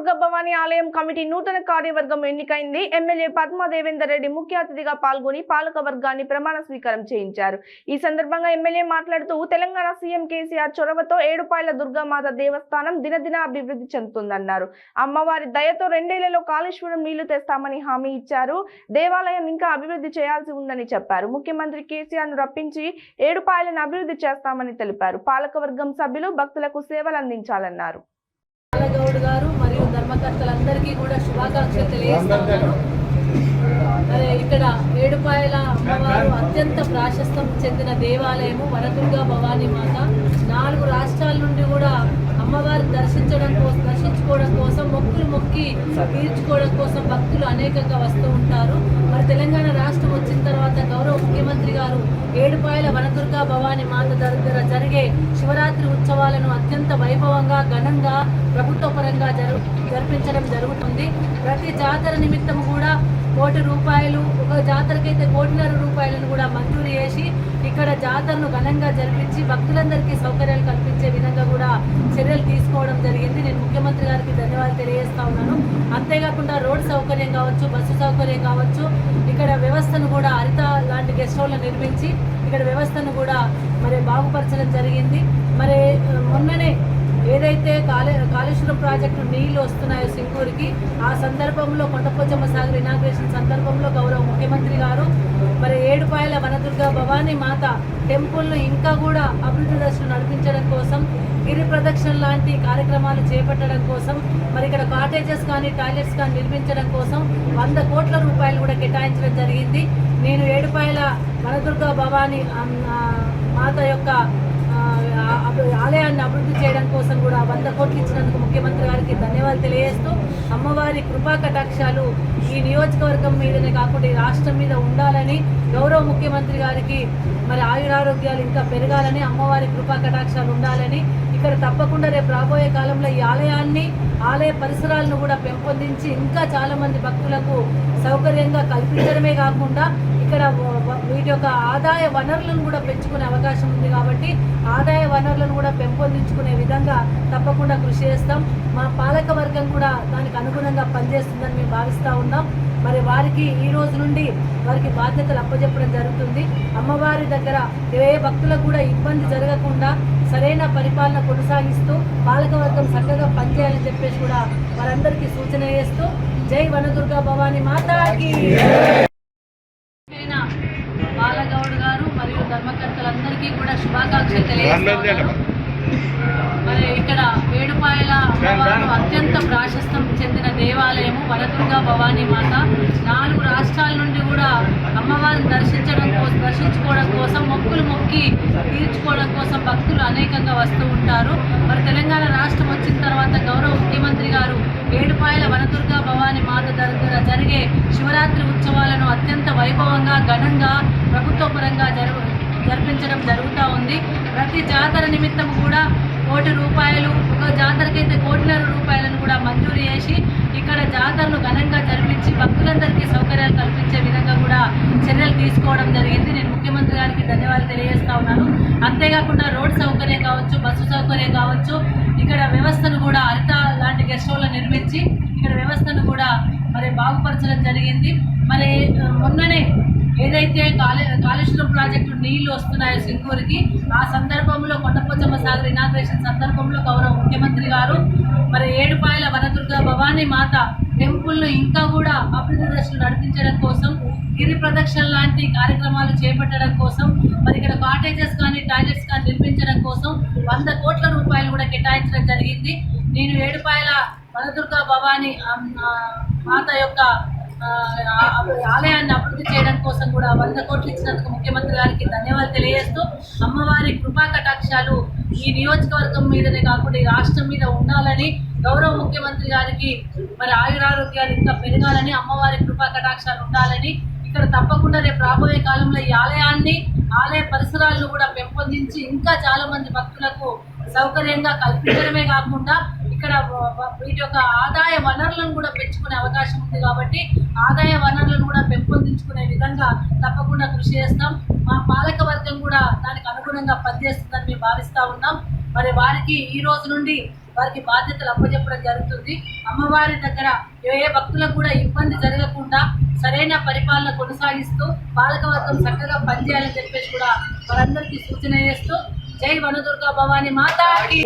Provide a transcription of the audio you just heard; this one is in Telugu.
దుర్గభవాని భవానీ ఆలయం కమిటీ నూతన కార్యవర్గం ఎన్నికైంది. ఎమ్మెల్యే పద్మా దేవేందర్ రెడ్డి ముఖ్య అతిథిగా పాల్గొని పాలక వర్గాన్ని ప్రమాణ స్వీకారం చేయించారు. ఈ సందర్భంగా ఎమ్మెల్యే మాట్లాడుతూ తెలంగాణ సీఎం కేసీఆర్ చొరవతో ఏడుపాయల దుర్గామాత దేవస్థానం దినదిన అభివృద్ధి చెందుతుందన్నారు. అమ్మవారి దయతో రెండేళ్ళలో కాళేశ్వరం నీళ్ళు తెస్తామని హామీ ఇచ్చారు. దేవాలయం ఇంకా అభివృద్ధి చేయాల్సి ఉందని చెప్పారు. ముఖ్యమంత్రి కేసీఆర్ను రప్పించి ఏడుపాయలను అభివృద్ధి చేస్తామని తెలిపారు. పాలకవర్గం సభ్యులు భక్తులకు సేవలు అందించాలన్నారు. బాలగౌడ్ గారు మరియు ధర్మకర్తలందరికీ కూడా శుభాకాంక్షలు తెలియజేస్తున్నాను మరి ఇక్కడ ఏడుపాయల అమ్మవారు అత్యంత ప్రాశస్తం చెందిన దేవాలయము వనదుర్గా భవానీ మాత. నాలుగు రాష్ట్రాల నుండి కూడా అమ్మవారు దర్శించడం కోసం దర్శించుకోవడం కోసం మొక్కులు మొక్కి తీర్చుకోవడం కోసం భక్తులు అనేకంగా వస్తూ ఉంటారు. మరి తెలంగాణ రాష్ట్రం వచ్చిన తర్వాత గౌరవ ముఖ్యమంత్రి గారు ఏడుపాయల వనదుర్గా భవాని మాత దగ్గర జరిగే శివరాత్రి ఉత్సవాలను అత్యంత వైభవంగా ఘనంగా ప్రభుత్వ పరంగా జరు జరిపించడం జరుగుతుంది. ప్రతి జాతర నిమిత్తం కూడా కోటి రూపాయలు ఒక జాతరకైతే కోటిన్నర రూపాయలను కూడా మంజూరు చేసి ఇక్కడ జాతరను ఘనంగా జరిపించి భక్తులందరికీ సౌకర్యాలు కల్పించే విధంగా కూడా చర్యలు తీసుకోవడం జరిగింది. నేను ముఖ్యమంత్రి గారికి ధన్యవాదాలు తెలియజేస్తా ఉన్నాను. అంతేకాకుండా రోడ్ సౌకర్యం కావచ్చు బస్సు సౌకర్యం కావచ్చు ఇక్కడ వ్యవస్థను కూడా హరిత లాంటి గెస్ట్ హౌల్ నిర్మించి ఇక్కడ వ్యవస్థను కూడా మరి బాగుపరచడం జరిగింది. మరి మొన్ననే కాళే కాళేశ్వరం ప్రాజెక్టు నీళ్ళు వస్తున్నాయో సింగూరుకి. ఆ సందర్భంలో కొండపోచమ్మ సాగర్ ఇనాగ్రేషన్ సందర్భంలో గౌరవ ముఖ్యమంత్రి గారు మరి ఏడుపాయల వనదుర్గ భవానీ మాత టెంపుల్ను ఇంకా కూడా అభివృద్ధి దశలు నడిపించడం కోసం గిరి ప్రదక్షిణ లాంటి కార్యక్రమాలు చేపట్టడం కోసం మరి ఇక్కడ కాటేజెస్ కానీ టాయిలెట్స్ కానీ నిర్మించడం కోసం వంద కోట్ల రూపాయలు కూడా కేటాయించడం జరిగింది. నేను ఏడుపాయల వనదుర్గ భవానీ మాత యొక్క ఆలయాన్ని చేయడం కోసం కూడా వంద కోట్లు ఇచ్చినందుకు ముఖ్యమంత్రి గారికి ధన్యవాదాలు తెలియజేస్తూ అమ్మవారి కృపా కటాక్షాలు ఈ నియోజకవర్గం మీదనే కాకుండా ఈ రాష్ట్రం మీద ఉండాలని గౌరవ ముఖ్యమంత్రి గారికి మరి ఆయురారోగ్యాలు ఇంకా పెరగాలని అమ్మవారి కృపా కటాక్షాలు ఉండాలని ఇక్కడ తప్పకుండా రేపు రాబోయే కాలంలో ఈ ఆలయాన్ని ఆలయ పరిసరాలను కూడా పెంపొందించి ఇంకా చాలామంది భక్తులకు సౌకర్యంగా కల్పించడమే కాకుండా ఇక్కడ వీటి యొక్క ఆదాయ వనరులను కూడా పెంచుకునే అవకాశం ఉంది కాబట్టి ఆదాయ వనరులను కూడా పెంపొందించుకునే విధంగా తప్పకుండా కృషి చేస్తాం. మా పాలక వర్గం కూడా దానికి అనుగుణంగా పనిచేస్తుందని మేము భావిస్తూ ఉన్నాం. మరి వారికి ఈ రోజు నుండి వారికి బాధ్యతలు అప్పచెప్పడం జరుగుతుంది. అమ్మవారి దగ్గర ఏ భక్తులకు కూడా ఇబ్బంది జరగకుండా సరైన పరిపాలన కొనసాగిస్తూ పాలకవర్గం చక్కగా పనిచేయాలని చెప్పేసి కూడా వారందరికీ సూచన చేస్తూ జై వనదుర్గా భవానీ మాతాకి. బాలగౌడ్ గారు మరియు ధర్మకర్తలందరికీ కూడా శుభాకాంక్షలు తెలియజేస్తున్నారు మరి ఇక్కడ ఏడుపాయల అమ్మవారు అత్యంత ప్రాశస్తం చెందిన దేవాలయము వనదుర్గా భవానీ మాత. నాలుగు రాష్ట్రాల నుండి కూడా అమ్మవారిని దర్శించడం కోసం దర్శించుకోవడం కోసం మొక్కులు మొక్కి తీర్చుకోవడం కోసం భక్తులు అనేకంగా వస్తూ ఉంటారు. మరి తెలంగాణ రాష్ట్రం వచ్చిన తర్వాత గౌరవ ముఖ్యమంత్రి గారు ఏడుపాయల వనదుర్గా భవానీ మాత దగ్గర జరిగే శివరాత్రి ఉత్సవాలను అత్యంత వైభవంగా ఘనంగా ప్రభుత్వ పరంగా జరుగు జరిపించడం జరుగుతూ ఉంది. ప్రతి జాతర నిమిత్తం కూడా కోటి రూపాయలు ఒక జాతరకైతే కోటిన్నర రూపాయలను కూడా మంజూరు చేసి ఇక్కడ జాతరను ఘనంగా జరిపించి భక్తులందరికీ సౌకర్యాలు కల్పించే విధంగా కూడా చర్యలు తీసుకోవడం జరిగింది. నేను ముఖ్యమంత్రి గారికి ధన్యవాదాలు తెలియజేస్తా ఉన్నాను. అంతేకాకుండా రోడ్ సౌకర్యం కావచ్చు బస్సు సౌకర్యం కావచ్చు ఇక్కడ వ్యవస్థను కూడా హరిత లాంటి గెస్ట్ హౌస్లు నిర్మించి ఇక్కడ వ్యవస్థను కూడా మరి బాగుపరచడం జరిగింది. మరి మొన్ననే ఏదైతే కాలే కాళేశ్వరం ప్రాజెక్టు నీళ్ళు వస్తున్నాయో సింగూరుకి ఆ సందర్భంలో కొండపోచమ్మ సాగర్ ఇనాగ్రేషన్ సందర్భంలో గౌరవ ముఖ్యమంత్రి గారు మరి ఏడుపాయల వనదుర్గ భవానీ మాత టెంపుల్ను ఇంకా కూడా అభివృద్ధి దశలు నడిపించడం కోసం గిరి ప్రదక్షిణ లాంటి కార్యక్రమాలు చేపట్టడం కోసం మరి ఇక్కడ కాటేజెస్ కానీ టాయిలెట్స్ కానీ నిర్మించడం కోసం వంద కోట్ల రూపాయలు కూడా కేటాయించడం జరిగింది. నేను ఏడుపాయల వనదుర్గ భవానీ మాత యొక్క ఆలయాన్ని అభివృద్ధి చేయడం కోసం కూడా వంద కోట్లు ఇచ్చినందుకు ముఖ్యమంత్రి గారికి ధన్యవాదాలు తెలియజేస్తూ అమ్మవారి కృపా కటాక్షాలు ఈ నియోజకవర్గం మీదనే కాకుండా ఈ రాష్ట్రం మీద ఉండాలని గౌరవ ముఖ్యమంత్రి గారికి మరి ఆయురారోగ్యాలు ఇంకా పెరగాలని అమ్మవారి కృపా కటాక్షాలు ఉండాలని ఇక్కడ తప్పకుండా రేపు రాబోయే కాలంలో ఈ ఆలయాన్ని ఆలయ పరిసరాలను కూడా పెంపొందించి ఇంకా చాలా మంది భక్తులకు సౌకర్యంగా కల్పించడమే కాకుండా ఇక్కడ వీటి యొక్క ఆదాయ వనరులను కూడా పెంచుకునే అవకాశం ఉంది కాబట్టి ఆదాయ వనరులను కూడా పెంపొందించుకునే విధంగా తప్పకుండా కృషి చేస్తాం. మా పాలక వర్గం కూడా దానికి అనుగుణంగా పనిచేస్తుందని మేము భావిస్తా ఉన్నాం. మరి వారికి ఈ రోజు నుండి వారికి బాధ్యతలు అప్పచెప్పడం జరుగుతుంది. అమ్మవారి దగ్గర ఏ భక్తులకు కూడా ఇబ్బంది జరగకుండా సరైన పరిపాలన కొనసాగిస్తూ పాలకవర్గం చక్కగా పనిచేయాలని చెప్పేసి కూడా వారందరికీ సూచన చేస్తూ జై వనదుర్గా భవాని మాతాకి.